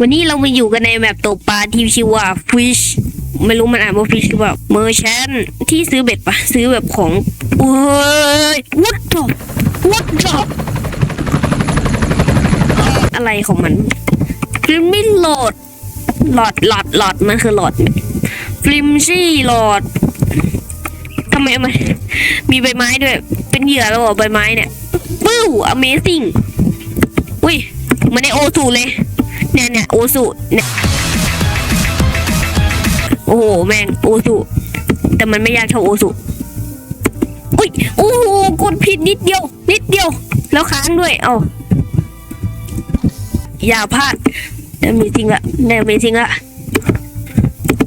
วันนี้เรามาอยู่กันในแบบตกปลาที่ชื่อว่า fish ไม่รู้มันอ่านว่า fish หรือเปล่า merchant ที่ซื้อเบ็ดปะซื้อแบบของโอ้ย what the what the อะไรของมันฟิล์มไม่โหลดหลอดหลอดหลอดมันคือหลอดฟิล์มชี่หลอดทำไมมันมีใบไม้ด้วย เป็นเหยื่อแล้วเหรอใบไม้เนี่ยปู้ amazing อุ้ยมันในโอสูเลย เนี่ยเนี่ยโอสูเนี่ยโอ้โหแม่งโอสูแต่มันไม่ยากเท่าโอสูอุ้ยโอ้โหกดผิดนิดเดียว นิดเดียว แล้วค้างด้วย เอาอย่าพลาดเดี๋ยวมีจริงละเดี๋ยวมีจริงละ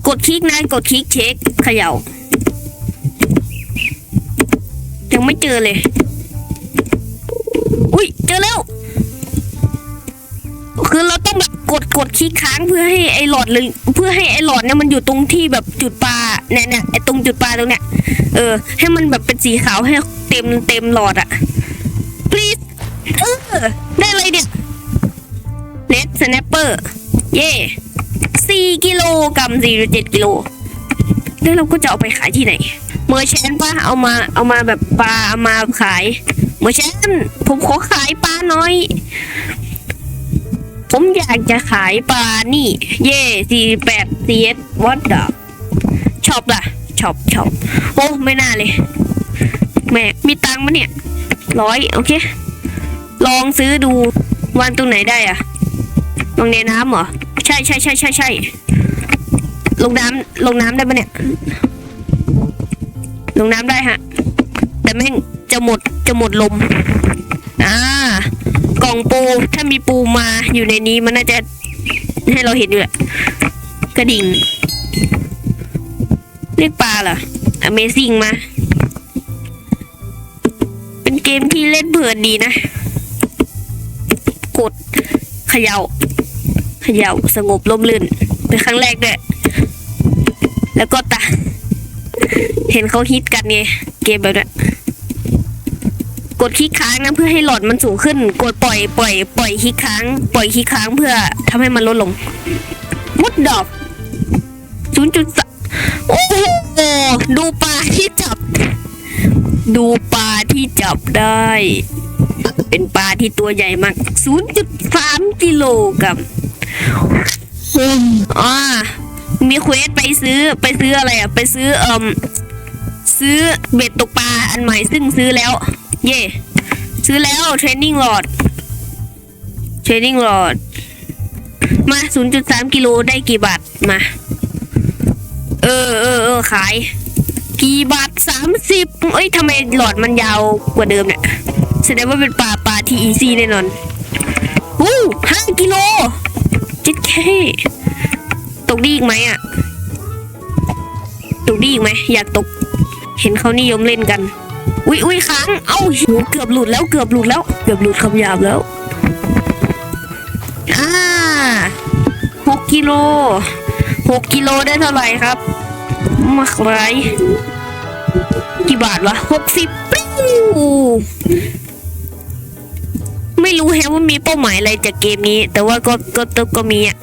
กดคลิกนะกดคลิกเช็คเขย่ายังไม่เจอเลย อุ้ยเจอแล้ว คือเราต้องแบบ กดกดคลิกค้างเพื่อให้ไอหลอดเลยเพื่อให้ไอหลอดเนี่ยมันอยู่ตรงที่แบบจุดปลาเนี่ยเนี่ยไอตรงจุดปลาตรงเนี้ยเออ ให้มันแบบเป็นสีขาวให้เต็มเต็มหลอดอะ please เออได้เลยเนี่ยเลดสแนปเปอร์เย่สี่กิโลกรัมสี่เจ็ดกิโลแล้วเราก็จะเอาไปขายที่ไหนเมอร์แชนป้าเอามาเอามาแบบปลาเอามาขายเมอร์แชนผมขอขายปลาหน่อย ผมอยากจะขายปลานี่ เย่สี่แปดเซียสวัดดอกช็อปล่ะช็อปช็อปโอ้ไม่น่าเลย แม่มีตังค์มะเนี่ยร้อยโอเค ลองซื้อดูวันตรงไหนได้อะลงในน้ำเหรอ ใช่ใช่ใช่ใช่ใช่ลงน้ำลงน้ำได้ปะเนี่ย ลงน้ำได้ฮะ แต่แม่งจะหมดจะหมดลม อ่า กล่องปู ถ้ามีปูมาอยู่ในนี้มันน่าจะให้เราเห็นอยู่แหละกระดิ่ง เรียกปลาเหรอ Amazing มา เป็นเกมที่เล่นเพลินดีนะ กดเขยา่าเขย่าสงบลมลื่น เป็นครั้งแรกด้วย แล้วก็ตาเห็นเขาฮิตกันไง เกมแบบนี้ กดคลิกค้างนะเพื่อให้หลอดมันสูงขึ้น กดปล่อยปล่อยปล่อยคลิกค้าง ปล่อยคลิกค้างเพื่อทำให้มันลดลงมุดดอกศูนย์จุดสโอ้โหดูปลาที่จับ ดูปลาที่จับได้ เป็นปลาที่ตัวใหญ่มาก 0.3 กิโลกรัมอ่ามีเควสไปซื้อไปซื้ออะไรอะ ไปซื้อเอ่มซื้อเบ็ดตกปลาอันใหม่ซึ่งซื้อแล้ว เย่ซื้อแล้วเทรนนิ่งหลอดเทรนนิ่งหลอดมา 0.3 กิโลได้กี่บาทมา เออเออเออขาย กี่บาท30 เอ้ยทำไมหลอดมันยาวกว่าเดิมเนี่ยแสดงว่าเป็นปลาปลาที่อีซี่แน่นอนวู้ห้ากิโลจิตเคตกดีอีกไหมอะ ตกดีอีกไหม อยากตก เห็นเขานิยมเล่นกัน อุ้ยอุยค้าง เอ้าโหเกือบหลุดแล้วเกือบหลุดแล้ว เกือบหลุดคำหยาบแล้วอ่าหกกิโลหกกิโลได้เท่าไหร่ครับมาขายกี่บาทวะหกสิบปิ้วไม่รู้แฮะว่ามีเป้าหมายอะไรจากเกมนี้ แต่ว่าก็ก็ก็ก็มีอะ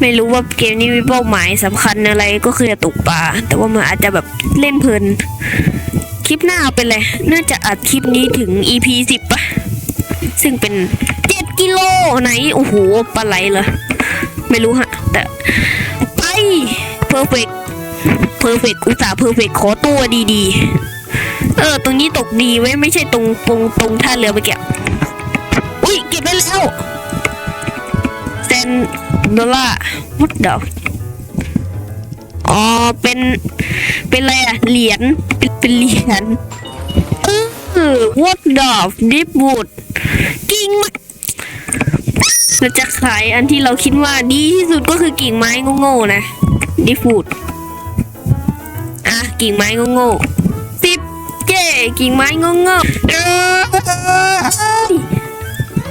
ไม่รู้ว่าเกมนี้มีเป้าหมายสำคัญอะไรก็คือจะตกปลาแต่ว่ามันอาจจะแบบเล่นเพลิน ลิปหน้าเอาเป็นไรน่าจะอัดคลิปนี้ถึง EP สิบปะซึ่งเป็นเจ็ดกิโลไหน โอ้โหปลาไหลเหรอ ไม่รู้ฮะ แต่ไปเพอร์เฟกเพอร์เฟกอุตส่าห์เพอร์เฟกขอตัวดีๆ เออ ตรงนี้ตกดีไว้ไม่ใช่ตรงตรงตรงท่าเรือไปแกะอุ้ย เก็บได้แล้วเซนดอลลาวัดดอก เป็น เป็นอะไรอะเหรียญเป็นเป็นเหรียญเออวัดดอกดิฟบูดกิ่งไม้เราจะขายอันที่เราคิดว่าดีที่สุดก็คือกิ่งไม้โง่ๆนะดิฟูดอะกิ่งไม้โง่ๆสิบเจ้กิ่งไม้โง่ๆเ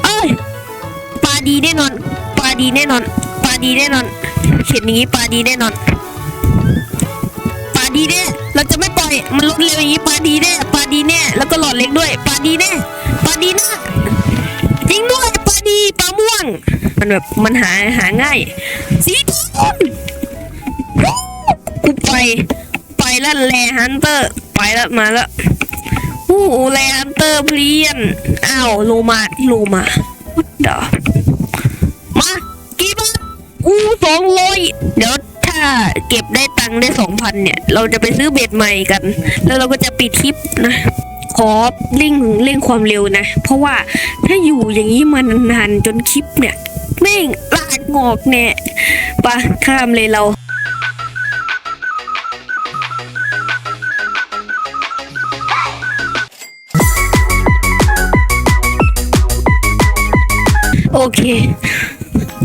อ้ยปลาดีแน่นอนปลาดีแน่นอนปลาดีแน่นอนเห็นอย่างนี้ปลาดีแน่นอน ดีแน่เราจะไม่ปล่อยมันลดเร็วอย่างนี้ปลาดีแน่ปลาดีแน่แล้วก็หลอดเล็กด้วยปลาดีแน่ปลาดีน่จริงด้วยปลาดีปลาม่วง มันแบบมันหาหาง่าย สีทองกูไปไปแล้วแลฮันเตอร์ ไปแล้วมาแล้วโอ้แลฮันเตอร์เพลียนอ้าวโลมาโลมาวัดดอมากี่บาทอู้สองร้อยเดี๋ยวถ้า พันเนี่ย เราจะไปซื้อเบ็ดใหม่กัน แล้วเราก็จะปิดคลิปนะขอเร่งเร่งความเร็วนะ เพราะว่าถ้าอยู่อย่างนี้มานานๆจนคลิปเนี่ยแม่งลากงอกแน่ปะข้ามเลยเราโอเค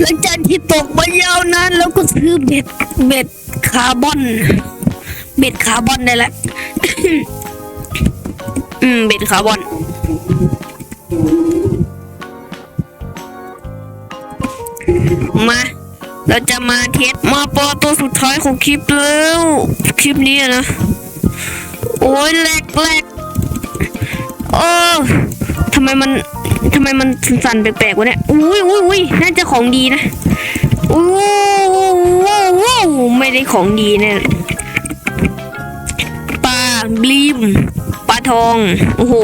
หลังจากที่ตกมายาวนานแล้วก็ซื้อเบ็ดเบ็ดคาร์บอน เบ็ดคาร์บอนได้แล้วอืม เบ็ดคาร์บอน มา เราจะมาเทสมาปอตัวสุดท้ายของคลิปแล้ว คลิปนี้นะ โอ้ยแหลกแหลกเออทำไมมันทำไมมันสั่นๆแปลกๆวะเนี่ย อุ้ยอุ้ยอุ้ยน่าจะของดีนะ อู้ว้าวไม่ได้ของดีแน่ย บลีมปลาทอง โอ้โห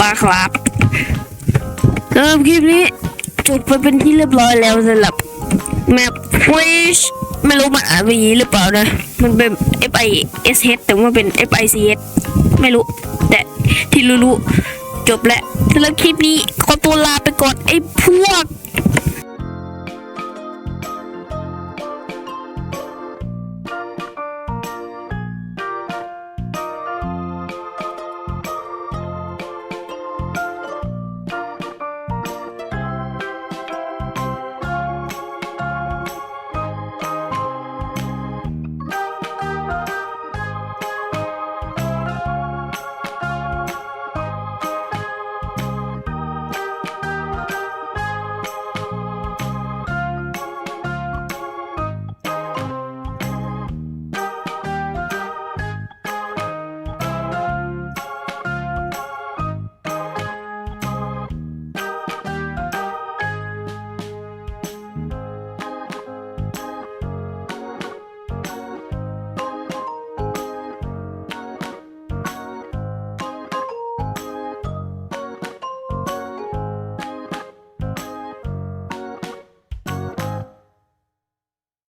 ปลาครับสำหรับคลิปนี้จบไปเป็นที่เรียบร้อยแล้วสำหรับแมปฟิชไม่รู้มันอ่านว่าอย่างนี้หรือเปล่านะ มันเป็น F I S H แต่ว่าเป็น F I C S ไม่รู้ แต่ที่รู้ๆจบแล้วสำหรับคลิปนี้ขอตัวลาไปก่อนไอ้พวก